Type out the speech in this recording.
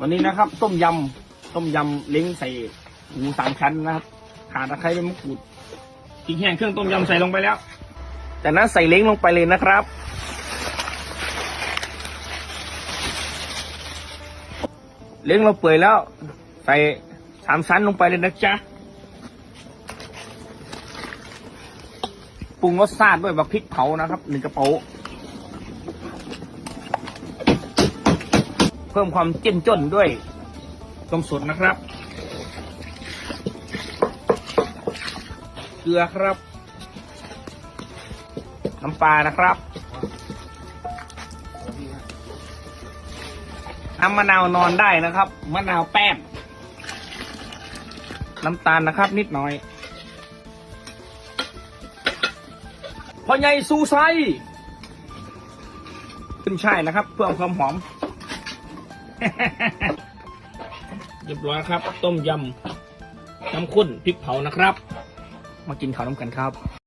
วันนี้นะครับ ต้มยำต้มยำเล้งใส่หมูสามชั้นนะครับขาตะไคร้ใบมะกรูดพริกแห้งเครื่องต้มยำใส่ลงไปแล้วจากนั้นใส่เล้งลงไปเลยนะครับ เล้งเราเปื่อยแล้ว ใส่สามชั้นลงไปเลยนะจ๊ะปรุงรสชาติด้วยบักพริกเผานะครับหนึ่งกระป๋า เพิ่มความเจ้มจนด้วยต้มสดนะครับ เกลือครับ น้ำปลานะครับ น้ำมะนาวนอนได้นะครับ มะนาวแป้งน้ำตาลนะครับ นิดหน่อยพ่อใหญ่ซูไซขึ้นช่ายนะครับ เพื่อความหอม เรียบร้อยครับ ต้มยำน้ำข้นพริกเผานะครับ มากินข้าวน้ำกันครับ